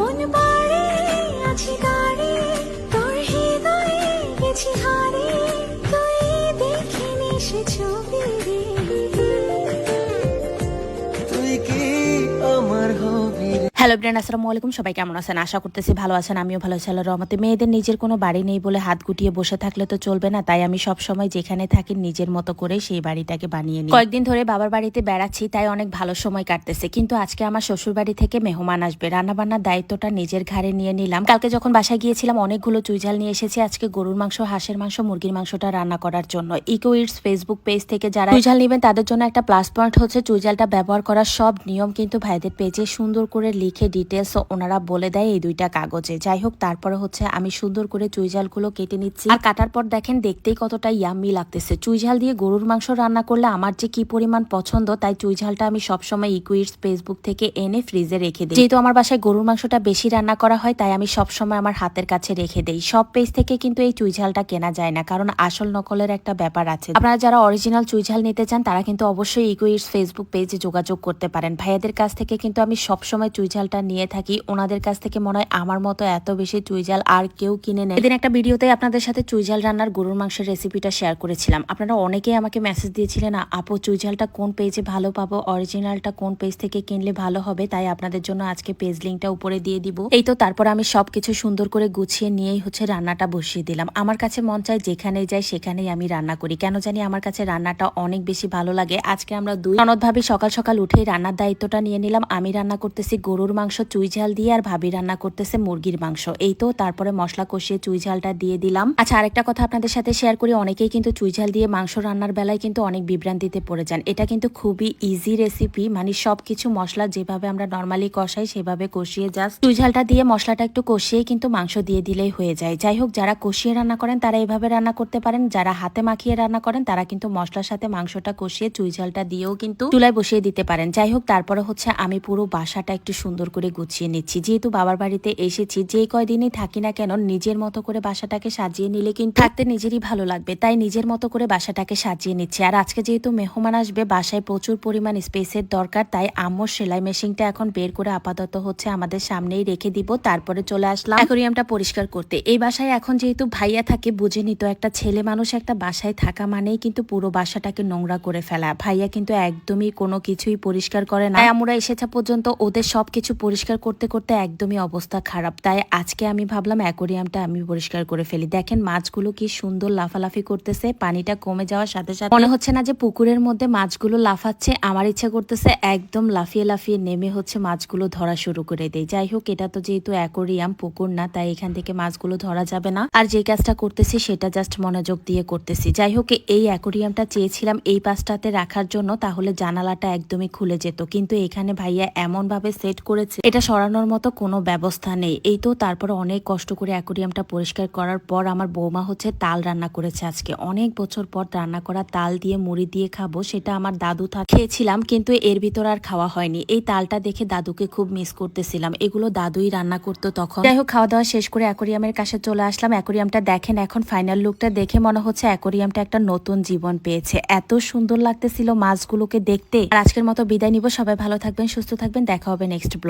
মন পাড়ে hello brain আসসালামু আলাইকুম। সবাই কেমন আছেন? আশা করতেছি ভালো আছেন, আমিও ভালো আছি, আল্লাহর রহমতে। মেয়েদের নিজের কোনো বাড়ি নেই বলে হাত গুটিয়ে বসে থাকলে তো চলবে না, তাই আমি সব সময় যেখানে থাকি নিজের মতো করে সেই বাড়িটাকে বানিয়ে নিই। কয়েকদিন ধরে বাবার বাড়িতে বেড়াচ্ছি, তাই অনেক ভালো সময় কাটতেছে। কিন্তু আজকে আমার শ্বশুর বাড়ি থেকে মেহমান আসবে। রান্নাবান্নার দায়িত্বটা নিজের ঘাড়ে নিয়ে নিলাম। কালকে যখন বাসায় গিয়েছিলাম, অনেকগুলো চুইঝাল নিয়ে এসেছি। আজকে গরুর মাংস, হাঁসের মাংস, মুরগির মাংসটা রান্না করার জন্য। ইকো ইটস ফেসবুক পেজ থেকে যারা চুইঝাল নেবেন, তাদের জন্য একটা প্লাস পয়েন্ট হচ্ছে, চুইঝালটা ব্যবহার করার সব নিয়ম কিন্তু ভাইদের পেজে সুন্দর করে লিখে ডিটেলস ওনারা বলে দেয় এই দুইটা কাগজে। যাই হোক তারপরে হচ্ছে আমি সুন্দর করে চুইঝালগুলো কেটে নিচ্ছি। আর কাটার পর দেখেন, দেখতেই কতটা ইয়াম্মি লাগতেছে। চুইঝাল দিয়ে গরুর মাংস রান্না করলে আমার যে কি পরিমাণ পছন্দ, তাই চুইঝালটা আমি সবসময় ইকুইটস ফেসবুক থেকে এনে ফ্রিজে রেখে দিই। যেহেতু আমার বাসায় গরুর মাংসটা বেশি রান্না করা হয়, তাই আমি সবসময় আমার হাতের কাছে রেখে দেই। সব পেজ থেকে কিন্তু এই চুইঝালটা কেনা যায় না, কারণ আসল নকলের একটা ব্যাপার আছে। আপনারা যারা অরিজিনাল চুইঝাল নিতে চান, তারা কিন্তু অবশ্যই ইকুইটস ফেসবুক পেজে যোগাযোগ করতে পারেন। ভাইয়াদের কাছ থেকে কিন্তু আমি সবসময় চুইঝালটা নিয়ে থাকি। ওনাদের কাছ থেকে মনে হয় আমার মতো এত বেশি চুইজাল আর কেউ কিনে নেয়। এদিন একটা ভিডিওতে আপনাদের সাথে চুইজাল রান্নার গরুর মাংসের রেসিপিটা শেয়ার করেছিলাম। আপনারা অনেকেই আমাকে মেসেজ দিয়েছিলেন, আপু চুইজালটা কোন পেজে ভালো পাবো? অরিজিনালটা কোন পেজ থেকে কিনলে ভালো হবে? তাই আপনাদের জন্য আজকে পেজ লিঙ্কটা উপরে দিয়ে দিব। এই তো তারপর আমি সবকিছু সুন্দর করে গুছিয়ে নিয়েই হচ্ছে রান্নাটা বসিয়ে দিলাম। আমার কাছে মন চায় যেখানেই যাই সেখানেই আমি রান্না করি। কেন জানি আমার কাছে রান্নাটা অনেক বেশি ভালো লাগে। আজকে আমরা দুই ভাবি সকাল সকাল উঠেই রান্নার দায়িত্বটা নিয়ে নিলাম। আমি রান্না করতেছি গরুর মাংস, চুই ঝাল দিয়ে আর ভাবি রান্না করতেছে মুরগির মাংস। এই তো, তারপরে মশলা কষিয়ে চুই ঝালটা দিয়ে দিলাম। আচ্ছা আরেকটা কথা আপনাদের সাথে শেয়ার করি। অনেকেই কিন্তু চুই ঝাল দিয়ে মাংস রান্নার বেলায় কিন্তু অনেক বিভ্রান্তিতে পড়ে যান। এটা কিন্তু খুবই ইজি রেসিপি মানে সবকিছু মশলা যেভাবে আমরা নর্মালি কষাই, সেভাবে কষিয়ে জাস্ট চুই ঝালটা দিয়ে মশলাটা একটু কষিয়ে কিন্তু মাংস দিয়ে দিলেই হয়ে যায়। যাই হোক, যারা কষিয়ে রান্না করেন, তারা এভাবে রান্না করতে পারেন। যারা হাতে মাখিয়ে রান্না করেন, তারা কিন্তু মশলার সাথে মাংসটা কষিয়ে চুই ঝালটা দিয়েও কিন্তু চুলায় বসিয়ে দিতে পারেন। যাই হোক, তারপরে হচ্ছে আমি পুরো বাসাটা একটু সুন্দর করে গুছিয়ে নিচ্ছি। যেহেতু বাবার বাড়িতে এসেছি, যে কয়দিনই থাকি না কেন, নিজের মতো করে বাসাটাকে সাজিয়ে নিলে কিন্তু থাকতে নিজেরই ভালো লাগবে। তাই নিজের মতো করে বাসাটাকে সাজিয়ে নিচ্ছি। আর আজকে যেহেতু মেহমান আসবে, বাসায় প্রচুর পরিমাণ স্পেসের দরকার, তাই আম্মুর সেলাই মেশিনটা এখন বের করে আপাতত হচ্ছে আমাদের সামনেই রেখে দিব। তারপরে চলে আসলাম অ্যাকোরিয়ামটা পরিষ্কার করতে। এই বাসায় এখন যেহেতু ভাইয়া থাকে, বুঝে নিত একটা ছেলে মানুষ একটা বাসায় থাকা মানেই কিন্তু পুরো বাসাটাকে নোংরা করে ফেলা। ভাইয়া কিন্তু একদমই কোনো কিছুই পরিষ্কার করে না। আমরা এসেছে পর্যন্ত ওদের সবকিছু পরিষ্কার করতে করতে একদমই অবস্থা খারাপ। তাই আজকে আমি ভাবলাম অ্যাকোরিয়ামটা আমি পরিষ্কার করে ফেলি। দেখেন মাছগুলো কি সুন্দর লাফালাফি করতেছে, পানিটা কমে যাওয়ার সাথে সাথে মনে হচ্ছে না যে পুকুরের মধ্যে মাছগুলো লাফাচ্ছে। আমার ইচ্ছা করতেছে একদম লাফিয়ে লাফিয়ে নেমে হচ্ছে মাছগুলো ধরা শুরু করে দেয় যাই হোক, এটা তো যেহেতু অ্যাকোরিয়াম, পুকুর না, তাই এখান থেকে মাছগুলো ধরা যাবে না। আর যে কাজটা করতেছি সেটা জাস্ট মনোযোগ দিয়ে করতেছি। যাই হোক, এই অ্যাকোরিয়ামটা চেয়েছিলাম এই পাশটাতে রাখার জন্য, তাহলে জানালাটা একদমই খুলে যেত। কিন্তু এখানে ভাইয়া এমন ভাবে সেট করেছে। এটা সরানোর মতো কোনো ব্যবস্থা নেই। এই তো তারপরে অনেক কষ্ট করে অ্যাকোরিয়ামটা পরিষ্কার করার পর আমার বৌমা হচ্ছে তাল রান্না করেছে আজকে। অনেক বছর পর রান্না করা তাল দিয়ে মুড়ি দিয়ে খাব, সেটা আমার দাদু খেয়েছিলাম, কিন্তু এর ভিতর আর খাওয়া হয়নি। এই তালটা দেখে দাদুকে খুব মিস করতেছিলাম। এগুলো দাদুই রান্না করতো তখন। যাই হোক খাওয়া দাওয়া শেষ করে অ্যাকোরিয়ামের কাছে চলে আসলাম। অ্যাকোরিয়ামটা দেখেন, এখন ফাইনাল লুকটা দেখে মনে হচ্ছে অ্যাকোরিয়ামটা একটা নতুন জীবন পেয়েছে। এত সুন্দর লাগতেছিল মাছগুলোকে দেখতে। আর আজকের মতো বিদায় নিব। সবাই ভালো থাকবেন, সুস্থ থাকবেন। দেখা হবে নেক্সট ব্লগে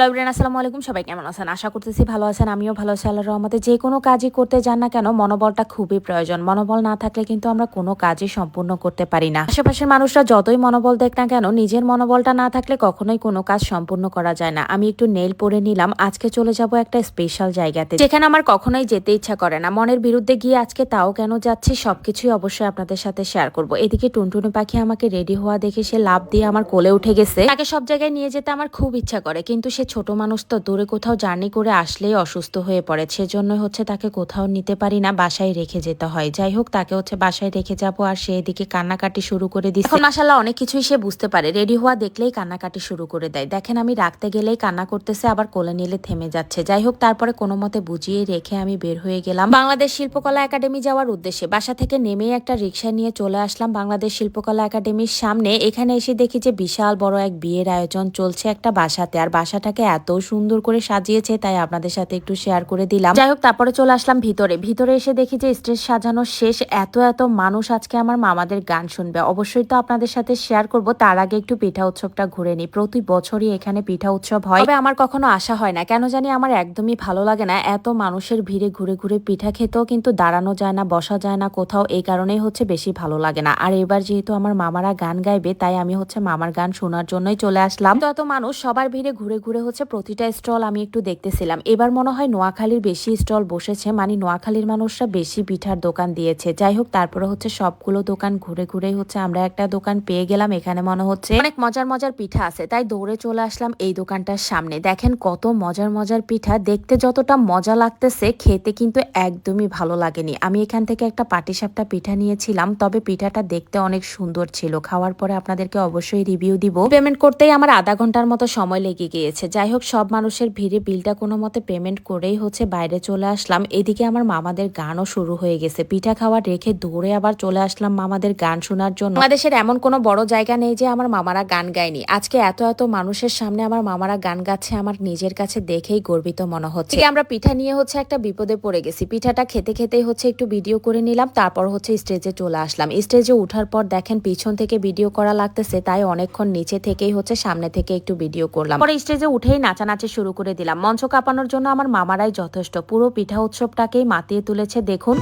হ্যালো ব্রেন আসসালামু আলাইকুম। সবাই কেমন আছেন? আশা করতেছি ভালো আছেন, আমিও ভালো আছি, আল্লাহর রহমতে। যে কোনো কাজই করতে যান না কেন, মনোবলটা খুবই প্রয়োজন। মনোবল না থাকলে কিন্তু আমরা কোনো কাজই সম্পূর্ণ করতে পারি না। আশেপাশের মানুষরা যতই মনোবল দেখ না কেন, নিজের মনোবলটা না থাকলে কখনোই কোনো কাজ সম্পূর্ণ করা যায় না। আমি একটু নেল পরে নিলাম। আজকে চলে যাব একটা স্পেশাল জায়গাতে, যেখানে আমার কখনোই যেতে ইচ্ছা করে না। মনের বিরুদ্ধে গিয়ে আজকে তাও কেন যাচ্ছি, সবকিছুই অবশ্যই আপনাদের সাথে শেয়ার করব। এদিকে টুনটুনি পাখি আমাকে রেডি হওয়া দেখে সে লাভ দিয়ে আমার কোলে উঠে গেছে। তাকে সব জায়গায় নিয়ে যেতে আমার খুব ইচ্ছা করে, কিন্তু সে ছোট মানুষ তো দূরে কোথাও জার্নি করে আসলেই অসুস্থ হয়ে পড়ে। সেজন্য হচ্ছে তাকে কোথাও নিতে পারি না, বাসায় রেখে যেতে হয়। যাই হোক, তাকে হচ্ছে বাসায় রেখে যাব আর সে এদিকে কান্নাকাটি শুরু করে দিচ্ছে মাসাল্লাহ অনেক কিছুই সে বুঝতে পারে। রেডি হওয়া দেখলেই কান্নাকাটি শুরু করে দেয়। দেখেন, আমি রাখতে গেলেই কান্না করতেছে, আবার কোলে নিলে থেমে যাচ্ছে। যাই হোক, তারপরে কোনো মতে বুঝিয়ে রেখে আমি বের হয়ে গেলাম। বাংলাদেশ শিল্পকলা একাডেমি যাওয়ার উদ্দেশ্যে বাসা থেকে নেমেই একটা রিক্সা নিয়ে চলে আসলাম বাংলাদেশ শিল্পকলা একাডেমির সামনে। এখানে এসে দেখি যে বিশাল বড় এক বিয়ের আয়োজন চলছে একটা বাসাতে। আর বাসাটাকে এত সুন্দর করে সাজিয়েছে, তাই আপনাদের সাথে একটু শেয়ার করে দিলাম। যাই হোক, তারপরে চলে আসলাম ভিতরে। ভিতরে এসে দেখি যে স্টেজ সাজানো শেষ এত এত মানুষ আজকে আমার মামাদের গান শুনবে। অবশ্যই তো আপনাদের সাথে শেয়ার করব। তার আগে একটু পিঠা উৎসবটা ঘুরে নিই। প্রতি বছরই এখানে পিঠা উৎসব হয়। তবে আমার কখনো আসা হয় না। কেন জানি আমার একদমই ভালো লাগে না। এত মানুষের ভিড়ে ঘুরে ঘুরে পিঠা খেতেও কিন্তু দাঁড়ানো যায় না, বসা যায় না কোথাও। এই কারণেই হচ্ছে বেশি ভালো লাগে না। আর এবার যেহেতু আমার মামারা গান গাইবে, তাই আমি হচ্ছে মামার গান শোনার জন্যই চলে আসলাম। তো এত মানুষ সবার ভিড়ে ঘুরে ঘুরে হচ্ছে প্রতিটা স্টল আমি একটু দেখতেছিলাম। এবার মনে হয় নোয়াখালীর বেশি স্টল বসেছে মানে নোয়াখালীর মানুষরা বেশি পিঠার দোকান দিয়েছে। যাই হোক, তারপরে হচ্ছে সবগুলো দোকান ঘুরে ঘুরেই হচ্ছে আমরা একটা দোকান পেয়ে গেলাম, এখানে মনে হচ্ছে অনেক মজার মজার পিঠা আছে। তাই দৌড়ে চলে আসলাম এই দোকানটার সামনে। দেখেন কত মজার মজার পিঠা, দেখতে যতটা মজা লাগতেছে, খেতে কিন্তু একদমই ভালো লাগেনি। আমি এখান থেকে একটা পাটিসাপটা পিঠা নিয়েছিলাম, তবে পিঠাটা দেখতে অনেক সুন্দর ছিল। খাওয়ার পরে আপনাদেরকে অবশ্যই রিভিউ দিব। পেমেন্ট করতেই আমার আধা ঘণ্টার মতো সময় লেগে গিয়েছে। যাই হোক সব মানুষের ভিড়ে বিলটা কোনো মতে পেমেন্ট করেই হচ্ছে বাইরে চলে আসলাম। এদিকে আমার মামাদের গানও শুরু হয়ে গেছে। পিঠা খাওয়া রেখে দৌড়ে আবার চলে আসলাম মামাদের গান শোনার জন্য। বাংলাদেশের এমন কোনো বড় জায়গা নেই যে আমার মামারা গান গায়নি। আজকে এত এত মানুষের সামনে আমার মামারা গান গাচ্ছে, আমার নিজের কাছে দেখেই গর্বিত মনে হচ্ছে। আমরা পিঠা নিয়ে হচ্ছে একটা বিপদে পড়ে গেছি। পিঠাটা খেতে খেতেই হচ্ছে একটু ভিডিও করে নিলাম, তারপর হচ্ছে স্টেজে চলে আসলাম। স্টেজে ওঠার পর দেখেন পিছন থেকে ভিডিও করা লাগতেছে, তাই অনেকক্ষণ নিচে থেকেই হচ্ছে সামনে থেকে একটু ভিডিও করলাম। পরে স্টেজে উঠেই নাচানাচি শুরু করে দিলাম। মঞ্চ কাঁপানোর জন্য আমার মামারাই যথেষ্ট। পুরো পিঠা উৎসবটাকেই মাতিয়ে তুলেছে, দেখুন।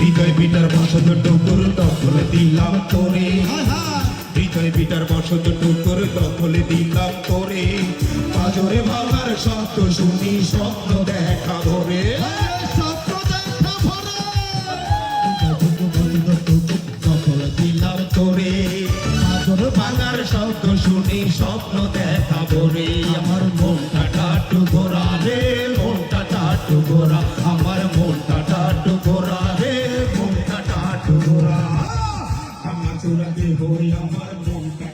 হৃদয় শব্দ শুনি, স্বপ্ন হই আমার মনটা।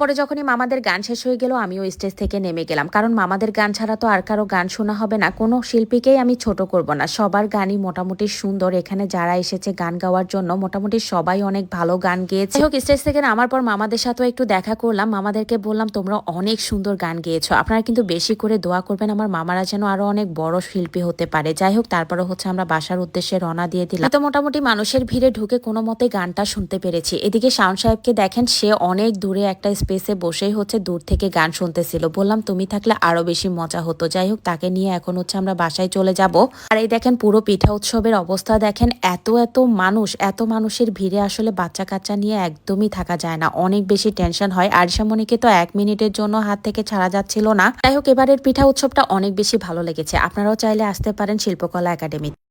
পরে যখনই মামাদের গান শেষ হয়ে গেল, আমিও স্টেজ থেকে নেমে গেলাম। কারণ মামাদের গান ছাড়া তো আর কারও গান শোনা হবে না। কোনো শিল্পীকেই আমি ছোট করব না। সবার গানই মোটামুটি সুন্দর। এখানে যারা এসেছে গান গাওয়ার জন্য, মোটামুটি সবাই অনেক ভালো গান গেয়েছে। হোক স্টেজ থেকে নামার পর মামাদের সাথেও একটু দেখা করলাম। মামাদেরকে বললাম, তোমরা অনেক সুন্দর গান গেয়েছো। আপনারা কিন্তু বেশি করে দোয়া করবেন। আমার মামারা যেন আরও অনেক বড় শিল্পী হতে পারে। যাই হোক তারপরে হচ্ছে আমরা বাসার উদ্দেশ্যে রওনা দিয়ে দিলাম। তো মোটামুটি মানুষের ভিড়ে ঢুকে কোনো মতে গানটা শুনতে পেরেছি। এদিকে শাওন সাহেবকে দেখেন, সে অনেক দূরে একটা স্পেসে বসেই হচ্ছে দূর থেকে গান শুনতেছিল। বললাম, তুমি থাকলে আরও বেশি মজা হতো। যাই হোক, তাকে নিয়ে এখন হচ্ছে আমরা বাসায় চলে যাব। আর এই দেখেন, পুরো পিঠা উৎসবের অবস্থা দেখেন, এত এত মানুষ, এত মানুষের ভিড়ে আসলে বাচ্চা কাচ্চা নিয়ে একদমই থাকা যায় না। অনেক বেশি টেনশন হয়। আরিসামণিকে তো এক মিনিটের জন্য হাত থেকে ছাড়া যাচ্ছিল না। যাই হোক, এবারের পিঠা উৎসবটা অনেক বেশি ভালো লেগেছে। আপনারাও চাইলে আসতে পারেন শিল্পকলা একাডেমি